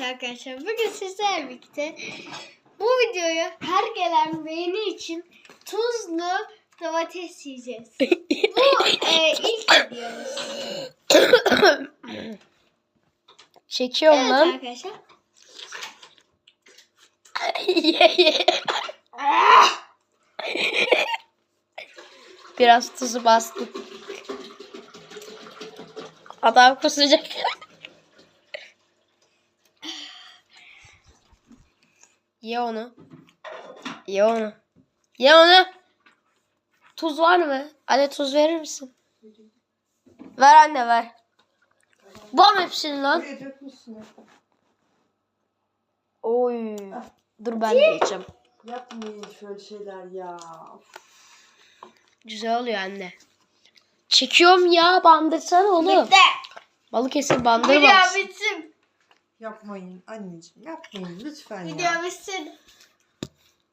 Evet arkadaşlar bugün sizlerle birlikte bu videoyu her gelen beğeni için tuzlu domates yiyeceğiz. bu e, ilk videomuz. Çekiyorum Evet lan. arkadaşlar. Biraz tuzu bastım. Adam kusacak. Ye onu. Ye onu. Ye onu. Tuz var mı? Anne tuz verir misin? Ver anne ver. Bam hepsini lan. Oy. Dur ben de yiyeceğim. Yapmayın şöyle şeyler ya. Güzel oluyor anne. Çekiyorum ya bandırsana oğlum. Bitti. Balıkesir bandırmaz. Video bitsin. Yapmayın anneciğim yapmayın lütfen ya. Video bitsin.